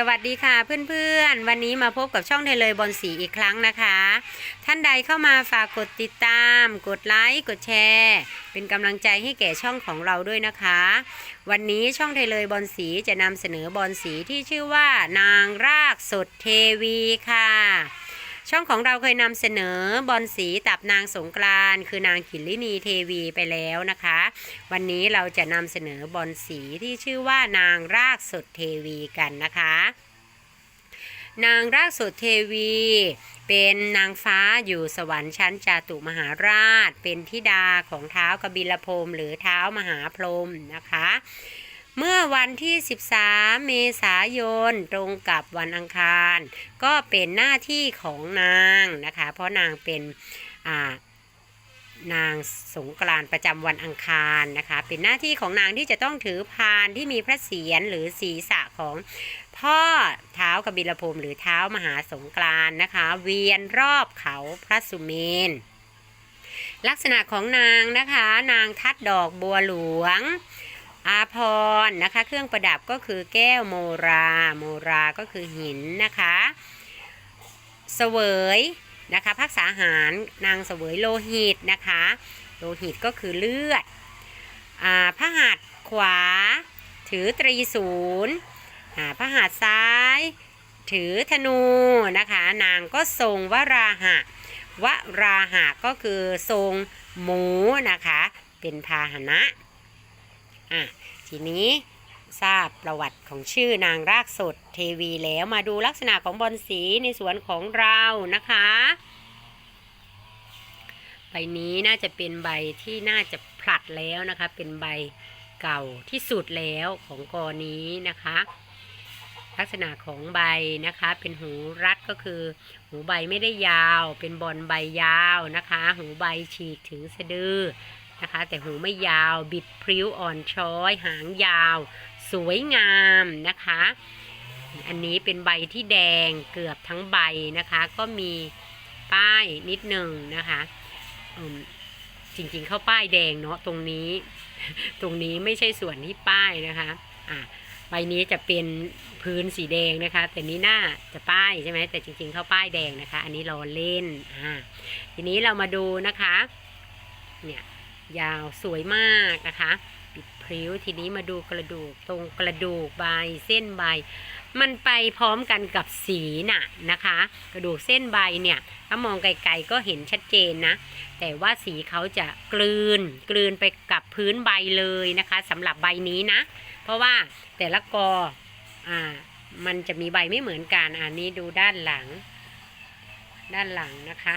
สวัสดีค่ะเพื่อนๆ วันนี้มาพบกับช่องเทเลยบอลสีอีกครั้งนะคะ ท่านใดเข้ามาฝากกดติดตาม กดไลค์กดแชร์ เป็นกำลังใจให้แก่ช่องของเราด้วยนะคะ วันนี้ช่องเทเลยบอลสีจะนำเสนอบอลสีที่ชื่อว่านางรากสดเทวีค่ะ ช่องของเราเคยนำเสนอบอลสีตับนางสงกรานต์คือนางขินลินีเทวีไปแล้วนะคะ วันนี้เราจะนำเสนอบอลสีที่ชื่อว่านางรากสดเทวีกันนะคะ นางรากสดเทวีเป็นนางฟ้าอยู่สวรรค์ชั้นจาตุมหาราช เป็นธิดาของเท้ากบิลพรมหรือเท้ามหาพรมนะคะ เมื่อวันที่ 13 เมษายนตรงกับวันอังคาร ก็เป็นหน้าที่ของนางนะคะ เพราะนางเป็นนางสงกรานประจำวันอังคารนะคะ เป็นหน้าที่ของนางที่จะต้องถือพานที่มีพระเศียรหรือศีรษะของพ่อเท้ากบิลพรมหรือเท้ามหาสงกรานนะคะ เวียนรอบเขาพระสุเมน ลักษณะของนางนะคะ นางทัดดอกบัวหลวง อาพรนะคะ เครื่องประดับก็คือแก้วโมรา โมราก็คือหินนะคะเสวยนะคะพักษาหารนางเสวยโลหิตนะคะ โลหิตก็คือเลือดอ่าพระหัตถ์ขวา ถือตรีศูนย์อ่าพระหัตถ์ซ้าย ถือธนูนะคะ นางก็ทรงวราหะวราหะก็คือทรงหมูนะคะ เป็นพาหนะ อะทีนี้ทราบประวัติของชื่อนางรากสดเทวีแล้วมาดูลักษณะของบอลสีในสวนของเรานะคะ ใบนี้น่าจะเป็นใบที่น่าจะผลัดแล้วนะคะ เป็นใบเก่าที่สุดแล้วของกอนี้นะคะ ลักษณะของใบนะคะ เป็นหูรัดก็คือ หูใบไม่ได้ยาว เป็นบอลใบยาวนะคะ หูใบฉีกถึงสะดือ นะคะ แต่หูไม่ยาวบิดพริ้วอ่อนช้อย หางยาว สวยงามนะคะ อันนี้เป็นใบที่แดงเกือบทั้งใบนะคะ ก็มีป้ายนิดหนึ่งนะคะจริงๆเข้าป้ายแดงเนาะตรงนี้ ตรงนี้ไม่ใช่ส่วนที่ป้ายนะคะอะใบนี้จะเป็นพื้นสีแดงนะคะ แต่นี้หน้าจะป้ายใช่ไหมแต่จริงๆเข้าป้ายแดงนะคะ อันนี้ราเล่นอ่าทีนี้เรามาดูนะคะ เนี่ย ยาวสวยมากนะคะปิดพริ้วทีนี้มาดูกระดูกตรงกระดูกใบเส้นใบ มันไปพร้อมกันกับสีน่ะนะคะ กระดูกเส้นใบเนี่ยถ้ามองไกลๆก็เห็นชัดเจนนะ แต่ว่าสีเขาจะกลืนกลืนไปกับพื้นใบเลยนะคะสำหรับใบนี้นะ เพราะว่าแต่ละกออ่ามันจะมีใบไม่เหมือนกันอันนี้ดูด้านหลัง ด้านหลังนะคะ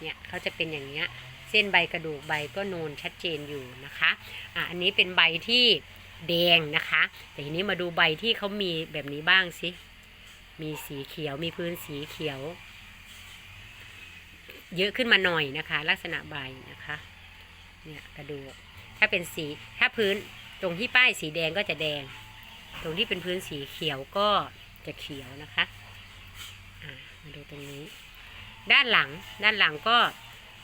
เนี่ยเขาจะเป็นอย่างเงี้ย เส้นใบกระดูกใบก็นูนชัดเจนอยู่นะคะอะอันนี้เป็นใบที่แดงนะคะ แต่ทีนี้มาดูใบที่เขามีแบบนี้บ้างสิ มีสีเขียวมีพื้นสีเขียว เยอะขึ้นมาหน่อยนะคะ ลักษณะใบนะคะ เนี่ยกระดูก ถ้าเป็นสีถ้าพื้นตรงที่ป้ายสีแดงก็จะแดง ตรงที่เป็นพื้นสีเขียวก็จะเขียวนะคะมาดูตรงนี้ ด้านหลังด้านหลังก็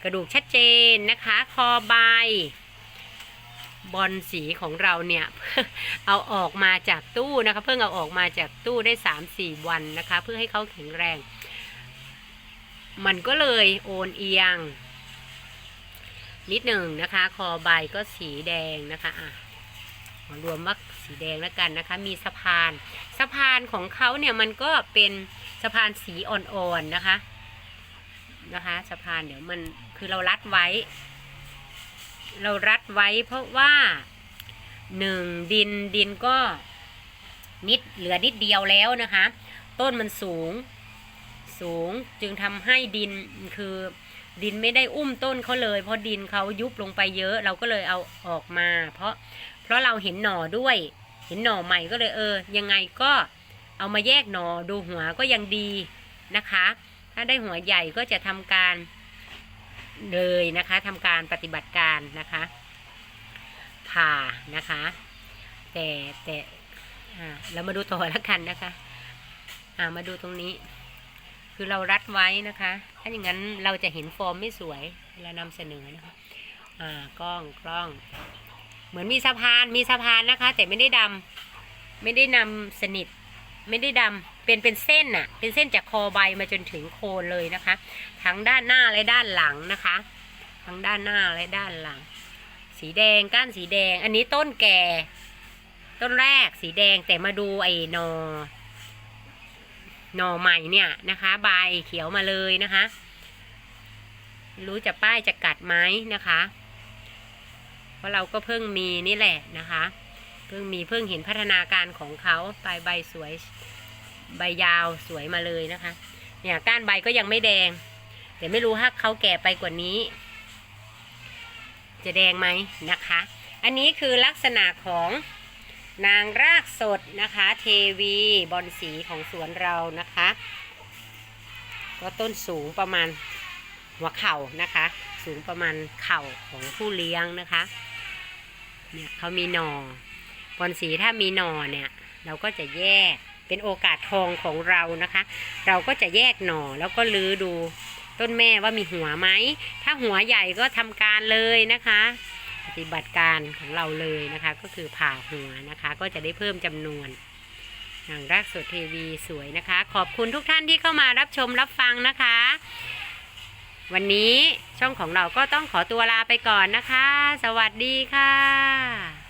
กระดูกชัดเจนนะคะ คอใบบอลสีของเราเนี่ยเอาออกมาจากตู้นะคะ เพิ่งเอาออกมาจากตู้ได้สามสี่วันนะคะ เพื่อให้เขาแข็งแรง มันก็เลยโอนเอียง นิดหนึ่งนะคะ คอใบก็สีแดงนะคะอะรวมว่าสีแดงแล้วกันนะคะ มีสะพาน สะพานของเขาเนี่ยมันก็เป็นสะพานสีอ่อนๆนะคะ นะคะสะพานเดี๋ยวมันคือเรารัดไว้ เรารัดไว้เพราะว่าหนึ่งดินดินก็นิดเหลือนิดเดียวแล้วนะคะ ต้นมันสูงสูงจึงทำให้ดินคือดินไม่ได้อุ้มต้นเขาเลย เพราะดินเขายุบลงไปเยอะ เราก็เลยเอาออกมา เพราะเพราะเราเห็นหน่อด้วย เห็นหน่อใหม่ก็เลยเออ ยังไงก็เอามาแยกหน่อดูหัวก็ยังดีนะคะ ถ้าได้หัวใหญ่ก็จะทำการเลยนะคะทำการปฏิบัติการนะคะผ่านะคะ แต่แต่อ่าเรามาดูต่อแล้วกันนะคะอ่ามาดูตรงนี้ คือเรารัดไว้นะคะ ถ้าอย่างนั้นเราจะเห็นฟอร์มไม่สวยเวลานำเสนอนะคะอ่ากล้องกล้อง เหมือนมีสะพานมีสะพานนะคะ แต่ไม่ได้ดำไม่ได้นำสนิทไม่ได้ดำ เป็นเป็นเส้นน่ะ เป็นเส้นจากคอใบมาจนถึงโคนเลยนะคะ ทั้งด้านหน้าและด้านหลังนะคะ ทั้งด้านหน้าและด้านหลัง สีแดงก้านสีแดง อันนี้ต้นแก่ ต้นแรกสีแดงแต่มาดูไอ้นอหน่อใหม่เนี่ยนะคะ ใบเขียวมาเลยนะคะ รู้จะป้ายจะกัดไหมนะคะ เพราะเราก็เพิ่งมีนี่แหละนะคะ เพิ่งมีเพิ่งเห็นพัฒนาการของเขาปลายใบสวย ใบยาวสวยมาเลยนะคะ เนี่ยก้านใบก็ยังไม่แดง แต่ไม่รู้ถ้าเขาแก่ไปกว่านี้ จะแดงไหมนะคะ อันนี้คือลักษณะของนางรากสดนะคะ เทวีบอนสีของสวนเรานะคะ ก็ต้นสูงประมาณหัวเข่านะคะ สูงประมาณเข่าของผู้เลี้ยงนะคะเนี่ยเขามีหนอบอนสีถ้ามีหนอเนี่ย เราก็จะแยก เป็นโอกาสทองของเรานะคะ เราก็จะแยกหน่อแล้วก็ลื้อดูต้นแม่ว่ามีหัวไหม ถ้าหัวใหญ่ก็ทำการเลยนะคะ ปฏิบัติการของเราเลยนะคะ ก็คือผ่าหัวนะคะ ก็จะได้เพิ่มจำนวนอย่างรากสดเทวีสวยนะคะ ขอบคุณทุกท่านที่เข้ามารับชมรับฟังนะคะ วันนี้ช่องของเราก็ต้องขอตัวลาไปก่อนนะคะ สวัสดีค่ะ